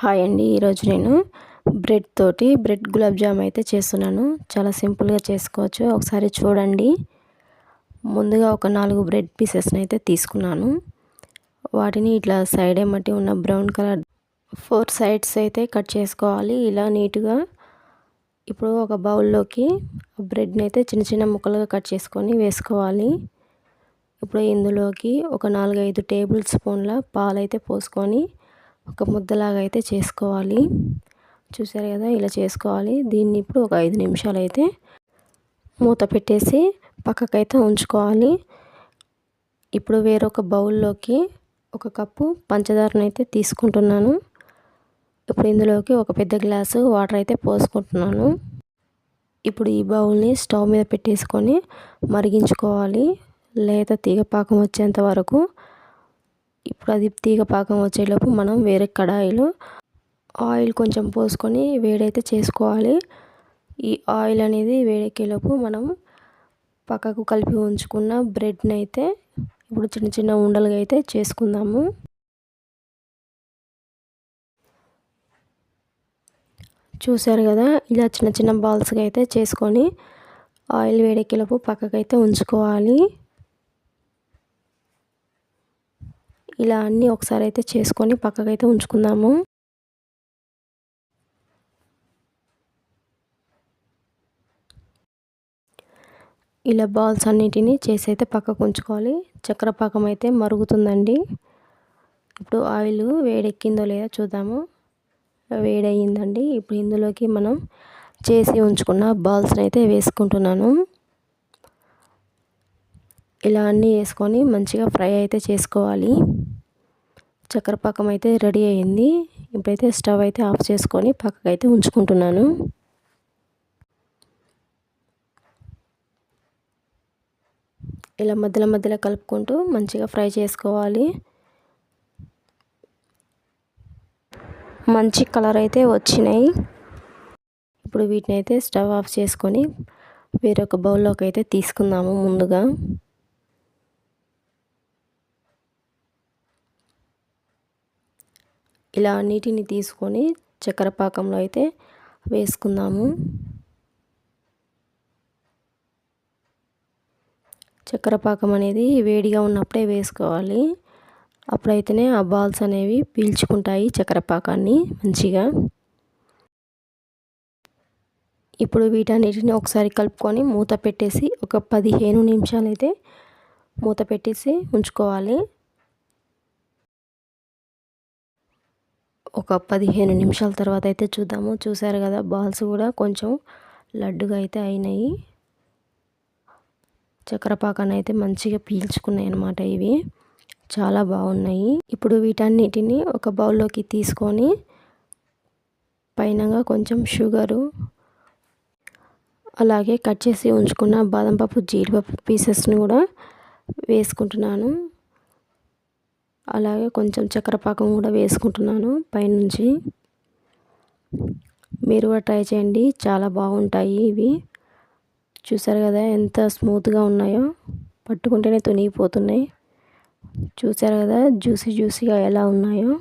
Hi అండి ఈరోజు నేను బ్రెడ్ తోటి బ్రెడ్ గులాబ్ జామ్ అయితే చేస్తున్నాను. చాలా సింపుల్గా చేసుకోవచ్చు. ఒకసారి చూడండి. ముందుగా ఒక నాలుగు బ్రెడ్ పీసెస్ని అయితే తీసుకున్నాను. వాటిని ఇట్లా సైడ్ ఏమట్టి ఉన్న బ్రౌన్ కలర్ ఫోర్ సైడ్స్ అయితే కట్ చేసుకోవాలి. ఇలా నీట్గా ఇప్పుడు ఒక బౌల్లోకి బ్రెడ్ని అయితే చిన్న చిన్న ముక్కలుగా కట్ చేసుకొని వేసుకోవాలి. ఇప్పుడు ఇందులోకి ఒక నాలుగైదు టేబుల్ స్పూన్ల పాలైతే పోసుకొని ఒక ముద్దలాగా అయితే చేసుకోవాలి. చూసారు కదా ఇలా చేసుకోవాలి. దీన్ని ఇప్పుడు ఒక ఐదు నిమిషాలు అయితే మూత పెట్టేసి పక్కకైతే ఉంచుకోవాలి. ఇప్పుడు వేరొక బౌల్లోకి ఒక కప్పు పంచదారను అయితే తీసుకుంటున్నాను. ఇప్పుడు ఇందులోకి ఒక పెద్ద గ్లాసు వాటర్ అయితే పోసుకుంటున్నాను. ఇప్పుడు ఈ బౌల్ని స్టవ్ మీద పెట్టేసుకొని మరిగించుకోవాలి. లేత తీగ పాకం వచ్చేంత వరకు ఇప్పుడు అది తీగ పాకం వచ్చేలోపు మనం వేరే కడాయిలో ఆయిల్ కొంచెం పోసుకొని వేడైతే చేసుకోవాలి. ఈ ఆయిల్ అనేది వేడెక్కేలోపు మనం పక్కకు కలిపి ఉంచుకున్న బ్రెడ్ని అయితే ఇప్పుడు చిన్న చిన్న ఉండలుగా అయితే చేసుకుందాము. చూసారు కదా ఇలా చిన్న చిన్న బాల్స్గా అయితే చేసుకొని ఆయిల్ వేడెక్కేలోపు పక్కకైతే ఉంచుకోవాలి. ఇలా అన్నీ ఒకసారి అయితే చేసుకొని పక్కకైతే ఉంచుకుందాము. ఇలా బాల్స్ అన్నిటినీ చేసి అయితే పక్కకు ఉంచుకోవాలి. చక్కెర పాకం అయితే మరుగుతుందండి. ఇప్పుడు ఆయిల్ వేడెక్కిందో లేదో చూద్దాము. వేడయ్యిందండి. ఇప్పుడు ఇందులోకి మనం చేసి ఉంచుకున్న బాల్స్ని అయితే వేసుకుంటున్నాను. ఇలా అన్నీ వేసుకొని మంచిగా ఫ్రై అయితే చేసుకోవాలి. చక్కెర పాకం అయితే రెడీ అయింది. ఇప్పుడైతే స్టవ్ అయితే ఆఫ్ చేసుకొని పక్కకైతే ఉంచుకుంటున్నాను. ఇలా మధ్యలో మధ్యలో కలుపుకుంటూ మంచిగా ఫ్రై చేసుకోవాలి. మంచి కలర్ అయితే వచ్చినాయి. ఇప్పుడు వీటిని అయితే స్టవ్ ఆఫ్ చేసుకొని వేరొక బౌల్లోకి అయితే తీసుకుందాము ముందుగా. ఇలా నీటిని తీసుకొని చక్కెర పాకంలో అయితే వేసుకుందాము. చక్కెర పాకం అనేది వేడిగా ఉన్నప్పుడే వేసుకోవాలి. అప్పుడైతేనే ఆ బాల్స్ అనేవి పీల్చుకుంటాయి చక్కెర పాకాన్ని మంచిగా. ఇప్పుడు వీటన్నిటిని ఒకసారి కలుపుకొని మూత పెట్టేసి ఒక పదిహేను నిమిషాలు అయితే మూత పెట్టేసి ఉంచుకోవాలి. ఒక పదిహేను నిమిషాల తర్వాత అయితే చూద్దాము. చూసారు కదా బాల్స్ కూడా కొంచెం లడ్డుగా అయితే అయినాయి. చక్కెరపాకాన్ని అయితే మంచిగా పీల్చుకున్నాయి అన్నమాట ఇవి. చాలా బాగున్నాయి. ఇప్పుడు వీటన్నిటిని ఒక బౌల్లోకి తీసుకొని పైనగా కొంచెం షుగరు అలాగే కట్ చేసి ఉంచుకున్న బాదం పప్పు జీడిపప్పు పీసెస్ని కూడా వేసుకుంటున్నాను. అలాగే కొంచెం చక్కెర పాకం కూడా వేసుకుంటున్నాను పైనుంచి. మీరు కూడా ట్రై చేయండి. చాలా బాగుంటాయి ఇవి. చూసారు కదా ఎంత స్మూత్గా ఉన్నాయో. పట్టుకుంటేనే తొనిగిపోతున్నాయి. చూసారు కదా జ్యూసీ జ్యూసీగా ఎలా ఉన్నాయో.